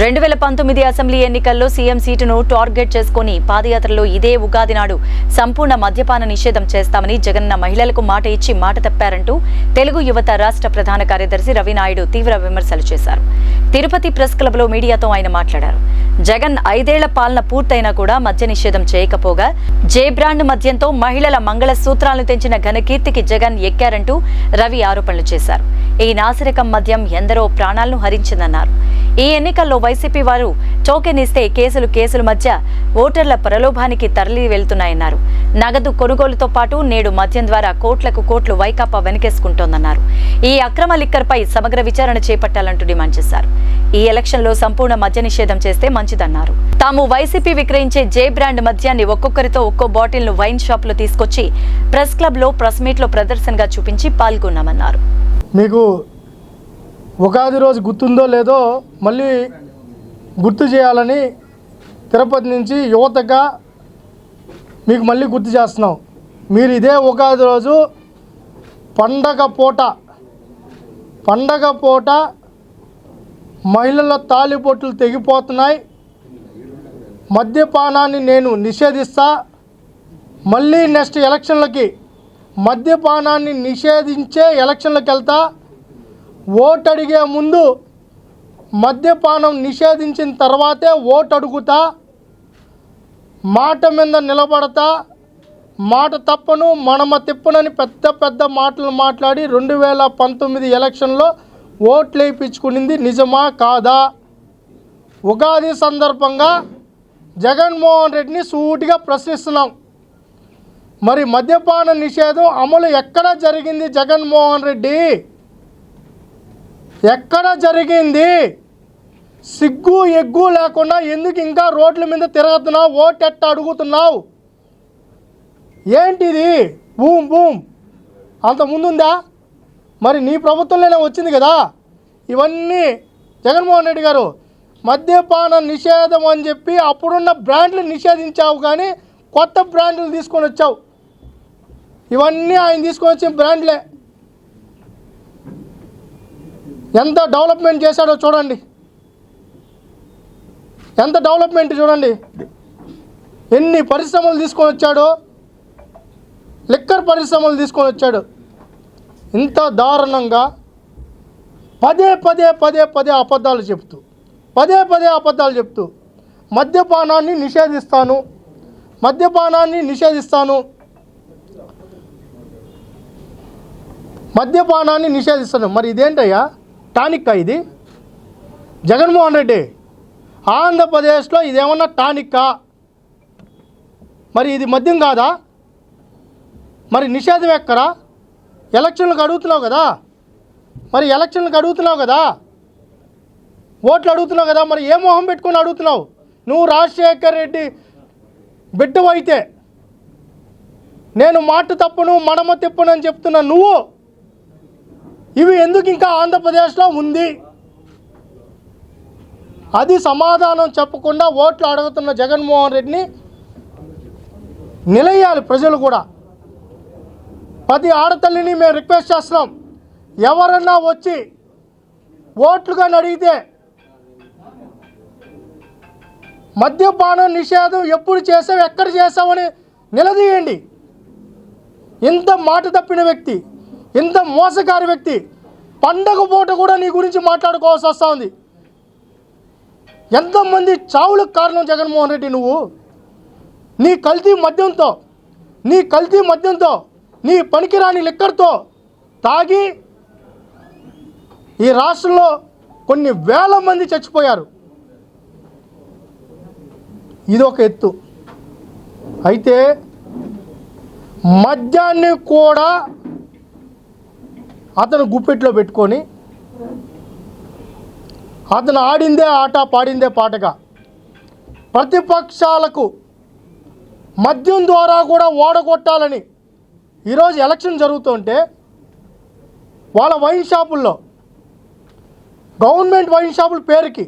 రెండు వేల పంతొమ్మిది అసెంబ్లీ ఎన్నికల్లో సీఎం సీటును టార్గెట్ చేసుకుని పాదయాత్రలో ఇదే ఉగాది నాడు సంపూర్ణ మద్యపాన నిషేధం చేస్తామని జగన్న మహిళలకు మాట ఇచ్చి మాట తప్పారంటూ తెలుగు యువత రాష్ట్ర ప్రధాన కార్యదర్శి రవినాయుడు తీవ్ర విమర్శలు చేశారు. తిరుపతి ప్రెస్ క్లబ్లో మీడియాతో ఆయన మాట్లాడారు. జగన్ ఐదేళ్ళ పాలన పూర్తయినా కూడా మద్య నిషేధం చేయకపోగా జే బ్రాండ్ మద్యంతో మహిళల మంగళ సూత్రాలను తెంచిన ఘనకీర్తికి జగన్ ఎక్కారంటూ రవి ఆరోపణలు చేశారు. ఈ నాసిరకం మద్యం ఎందరో ప్రాణాలను హరించిందన్నారు. ఈ ఎన్నికల్లో వైసీపీ వారు చౌకెనిస్తే కేసులు కేసుల మధ్య ఓటర్ల ప్రలోభానికి తరలి వెళ్తున్నాయన్నారు. నగదు కొనుగోలుతో పాటు నేడు మద్యం ద్వారా కోట్లకు కోట్లు వైకాపా వెనకేసుకుంటోందన్నారు. ఈ అక్రమ లిక్కర్పై సమగ్ర విచారణ చేపట్టాలంటూ డిమాండ్ చేశారు. ఈ ఎలక్షన్లో సంపూర్ణ మద్య నిషేధం చేస్తే మంచిదన్నారు. తాము వైసీపీ విక్రయించే జే బ్రాండ్ మద్యాన్ని ఒక్కొక్కరితో ఒక్కో బాటిల్ను వైన్ షాప్లో తీసుకొచ్చి ప్రెస్ క్లబ్లో ప్రెస్ మీట్లో ప్రదర్శనగా చూపించి పాల్గొన్నామన్నారు. మీకు ఉగాది రోజు గుర్తుందో లేదో మళ్ళీ గుర్తు చేయాలని తిరుపతి నుంచి యువతగా మీకు మళ్ళీ గుర్తు చేస్తున్నాం. మీరు ఇదే ఉగాది రోజు పండగ పూట పండగ పూట మహిళల తాలిబొట్లు తెగిపోతున్నాయి. మద్యపానాన్ని నేను నిషేధిస్తా. మళ్ళీ నెక్స్ట్ ఎలక్షన్లకి మద్యపానాన్ని నిషేధించే ఎలక్షన్లకు వెళ్తా. ఓటు అడిగే ముందు మద్యపానం నిషేధించిన తర్వాతే ఓటు అడుగుతా మాట మీద నిలబడతా మాట తప్పను మనమ తిప్పనని పెద్ద పెద్ద మాటలు మాట్లాడి రెండు వేల పంతొమ్మిది ఎలక్షన్లో ఓట్లు వేయించుకునింది నిజమా కాదా? ఉగాది సందర్భంగా జగన్మోహన్ రెడ్డిని సూటిగా ప్రశ్నిస్తున్నాం. మరి మద్యపాన నిషేధం అమలు ఎక్కడ జరిగింది జగన్మోహన్ రెడ్డి? ఎక్కడ జరిగింది? సిగ్గు ఎగ్గు లేకుండా ఎందుకు ఇంకా రోడ్ల మీద తిరుగుతున్నావు ఓటెట్ట అడుగుతున్నావు? ఏంటిది? Boom boom. అంత ముందుందా? మరి నీ ప్రభుత్వంలోనే వచ్చింది కదా? ఇవన్నీ జగన్మోహన్ రెడ్డి గారు మద్యపాన నిషేధం అని చెప్పి అప్పుడున్న బ్రాండ్లు నిషేధించావు కానీ కొత్త బ్రాండ్లు తీసుకొని వచ్చావు. ఇవన్నీ ఆయన తీసుకొని వచ్చిన బ్రాండ్లే. ఎంత డెవలప్మెంట్ చేశాడో చూడండి. ఎంత డెవలప్మెంట్ చూడండి. ఎన్ని పరిశ్రమలు తీసుకొని వచ్చాడో లిక్కర్ పరిశ్రమలు తీసుకొని వచ్చాడు. ఇంత దారుణంగా పదే పదే పదే పదే అబద్ధాలు చెప్తూ పదే పదే అబద్ధాలు చెప్తూ మద్యపానాన్ని నిషేధిస్తాను మద్యపానాన్ని నిషేధిస్తాను మద్యపానాన్ని నిషేధిస్తాను. మరి ఇదేంటయ్యా? టానిక్కా ఇది? జగన్మోహన్ రెడ్డి ఆంధ్రప్రదేశ్లో ఇదేమన్నా టానిక్కా? మరి ఇది మద్యం కాదా? మరి నిషేధం ఎక్కడా ఎలక్షన్లకు అడుగుతున్నావు కదా? మరి ఎలక్షన్లకు అడుగుతున్నావు కదా? ఓట్లు అడుగుతున్నావు కదా? మరి ఏ మొహం పెట్టుకుని అడుగుతున్నావు? నువ్వు రాజశేఖర్ రెడ్డి బిడ్డవైతే నేను మాట తప్పను మడమ తిప్పను అని చెప్తున్నా నువ్వు ఇవి ఎందుకు ఇంకా ఆంధ్రప్రదేశ్లో ఉంది? అది సమాధానం చెప్పకుండా ఓట్లు అడుగుతున్న జగన్మోహన్ రెడ్డిని నిలయాలి ప్రజలు కూడా. ప్రతి ఆడతల్లిని మేము రిక్వెస్ట్ చేస్తున్నాం. ఎవరన్నా వచ్చి ఓట్లుగా అడిగితే మద్యపానం నిషేధం ఎప్పుడు చేసావు ఎక్కడ చేసావని నిలదీయండి. ఇంత మాట తప్పిన వ్యక్తి ఇంత మోసకారి వ్యక్తి. పండగ పూట కూడా నీ గురించి మాట్లాడుకోవాల్సి వస్తూ ఉంది ఎంతమంది చావులకు కారణం జగన్మోహన్ రెడ్డి నువ్వు? నీ కల్తీ మద్యంతో నీ కల్తీ మద్యంతో నీ పనికిరాని లిక్కర్తో తాగి ఈ రాష్ట్రంలో కొన్ని వేల మంది చచ్చిపోయారు. ఇది ఒక ఎత్తు. అయితే మద్యాన్ని కూడా అతను గుప్పెట్లో పెట్టుకొని అతను ఆడిందే ఆట పాడిందే పాటగా ప్రతిపక్షాలకు మద్యం ద్వారా కూడా ఓడగొట్టాలని ఈరోజు ఎలక్షన్ జరుగుతుంటే వాళ్ళ వైన్ షాపుల్లో గవర్నమెంట్ వైన్ షాపుల పేరుకి